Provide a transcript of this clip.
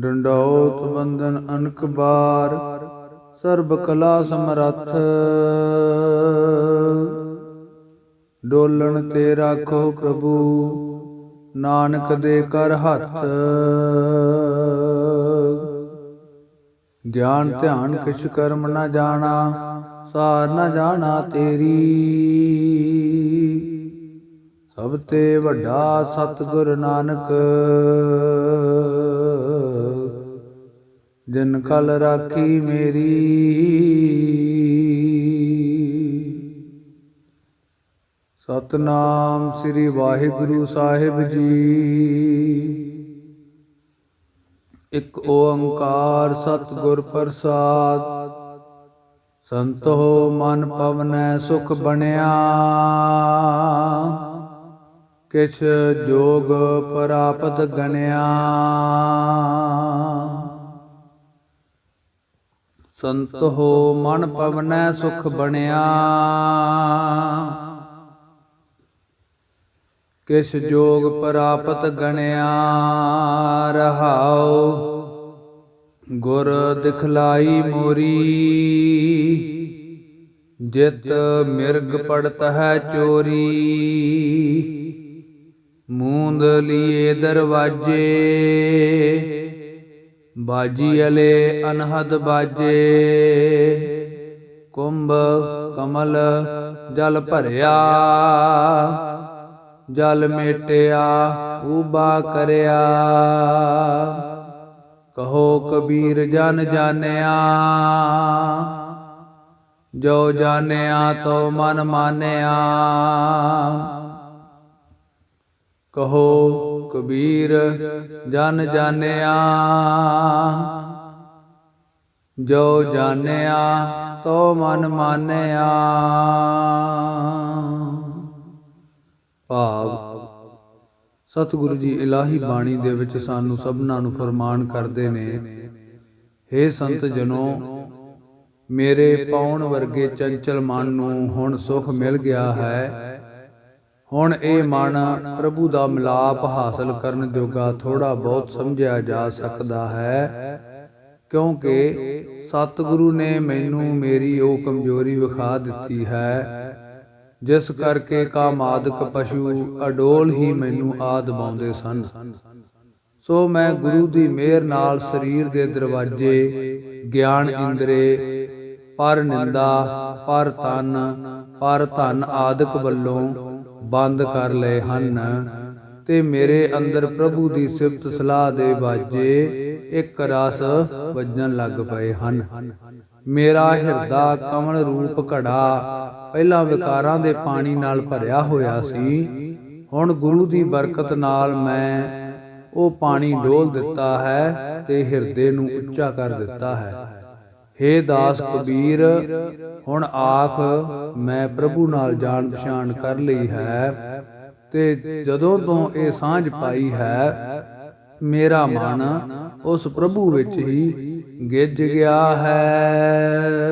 ਡੰਡੌਤ ਬੰਦਨ ਅਨਕ ਬਾਰ, ਸਰਬ ਕਲਾ ਸਮਰੱਥ। ਡੋਲਣ ਤੇ ਰਾਖੋ ਪ੍ਰਭੂ, ਨਾਨਕ ਦੇ ਕਰ ਹੱਥ। ਗਿਆਨ ਧਿਆਨ ਕਿਛ ਕਰਮ ਨਾ ਜਾਣਾ, ਸਾਰ ਨਾ ਜਾਣਾ ਤੇਰੀ। ਸਭ ਤੇ ਵੱਡਾ ਸਤਿਗੁਰ ਨਾਨਕ। ਜਿਨ ਕਲ ਰਾਖੀ ਮੇਰੀ। ਸਤਨਾਮ ਸ੍ਰੀ ਵਾਹਿਗੁਰੂ ਸਾਹਿਬ ਜੀ। ਇੱਕ ਓੰਕਾਰ ਸਤਿਗੁਰ ਪ੍ਰਸਾਦ। ਸੰਤੋ ਮਨ ਪਵਨੈ ਸੁਖ ਬਣਿਆ। ਕਿਛ ਜੋਗ ਪ੍ਰਾਪਤ ਗਣਿਆ। ਸੰਤ ਹੋ ਮਨ ਪਵਨੈ ਸੁਖ ਬਣਿਆ। ਕਿਸ਼ ਜੋਗ ਪ੍ਰਾਪਤ ਗਣਿਆ, ਰਹਾਉ ਗੁਰ ਦਿਖਲਾਈ ਮੋਰੀ। ਜਿਤ ਮਿਰਗ ਪੜਤ ਹੈ ਚੋਰੀ। ਮੂੰਦ ਲੀਏ ਦਰਵਾਜੇ। ਬਾਜੀ ਅਲੇ ਅਨਹਦ ਬਾਜੇ। ਕੁੰਭ ਕਮਲ ਜਲ ਭਰਿਆ। ਜਲ ਮੇਟਿਆ ਉਬਾ ਕਰਿਆ। ਕਹੋ ਕਬੀਰ ਜਨ ਜਾਣਿਆ। ਜੋ ਜਾਣਿਆ ਤੋ ਮਨ ਮਾਨਿਆ। ਕਹੋ, ਕਬੀਰ, ਜਨ ਜਾਣਿਆ। ਜੋ ਜਾਣਿਆ, ਤੋ ਮਨ ਮਾਨਿਆ। ਭਾਵ, ਸਤਿਗੁਰੂ ਜੀ ਇਲਾਹੀ ਬਾਣੀ ਦੇ ਵਿੱਚ ਸਾਨੂੰ ਸਭਨਾਂ ਨੂੰ ਫਰਮਾਨ ਕਰਦੇ ਨੇ हे ਸੰਤ ਜਨੋ, ਮੇਰੇ ਪਾਉਣ ਵਰਗੇ ਚੰਚਲ ਮਨ ਨੂੰ ਹੁਣ ਸੁਖ ਮਿਲ ਗਿਆ ਹੈ। ਹੁਣ ਇਹ ਮਨ ਪ੍ਰਭੂ ਦਾ ਮਿਲਾਪ ਹਾਸਲ ਕਰਨ ਜੋਗਾ ਥੋੜਾ ਬਹੁਤ ਸਮਝਿਆ ਜਾ ਸਕਦਾ ਹੈ। ਕਿਉਂਕਿ ਸਤਿਗੁਰੂ ਨੇ ਮੈਨੂੰ ਮੇਰੀ ਉਹ ਕਮਜ਼ੋਰੀ ਵਿਖਾ ਦਿੱਤੀ ਹੈ। ਜਿਸ ਕਰਕੇ ਕਾਮਾਦਿਕ ਪਸ਼ੂ ਅਡੋਲ ਹੀ ਮੈਨੂੰ ਆਦ ਬਾਉਂਦੇ ਸਨ। ਸੋ ਮੈਂ ਗੁਰੂ ਦੀ ਮਿਹਰ ਨਾਲ ਸਰੀਰ ਦੇ ਦਰਵਾਜ਼ੇ ਗਿਆਨ ਇੰਦਰੇ ਪਰ ਨਿੰਦਾ ਪਰ ਤਨ ਪਰ ਧਨ ਆਦਿਕ ਵੱਲੋਂ ਬੰਦ ਕਰ ਲਏ ਹਨ ਤੇ ਮੇਰੇ ਅੰਦਰ ਪ੍ਰਭੂ ਦੀ ਸਿਫਤ ਸਲਾਹ ਦੇ ਬਾਜੇ ਇੱਕ ਰਸ ਵੱਜਣ ਲੱਗ ਪਏ ਹਨ। ਮੇਰਾ ਹਿਰਦਾ ਕਮਲ ਰੂਪ ਘੜਾ ਪਹਿਲਾਂ ਵਿਕਾਰਾਂ ਦੇ ਪਾਣੀ ਨਾਲ ਭਰਿਆ ਹੋਇਆ ਸੀ। ਹੁਣ ਗੁਰੂ ਦੀ ਬਰਕਤ ਨਾਲ ਮੈਂ ਉਹ ਪਾਣੀ ਡੋਲ ਦਿੱਤਾ ਹੈ ਤੇ ਹਿਰਦੇ ਨੂੰ ਉੱਚਾ ਕਰ ਦਿੱਤਾ ਹੈ। ਹੇ ਦਾਸ ਕਬੀਰ, ਹੁਣ ਆਖ, ਮੈਂ ਪ੍ਰਭੂ ਨਾਲ ਜਾਣ ਪਛਾਣ ਕਰ ਲਈ ਹੈ ਤੇ ਜਦੋਂ ਤੋਂ ਇਹ ਸਾਂਝ ਪਾਈ ਹੈ, ਮੇਰਾ ਮਨ ਉਸ ਪ੍ਰਭੂ ਵਿੱਚ ਹੀ ਗਿੱਜ ਗਿਆ ਹੈ।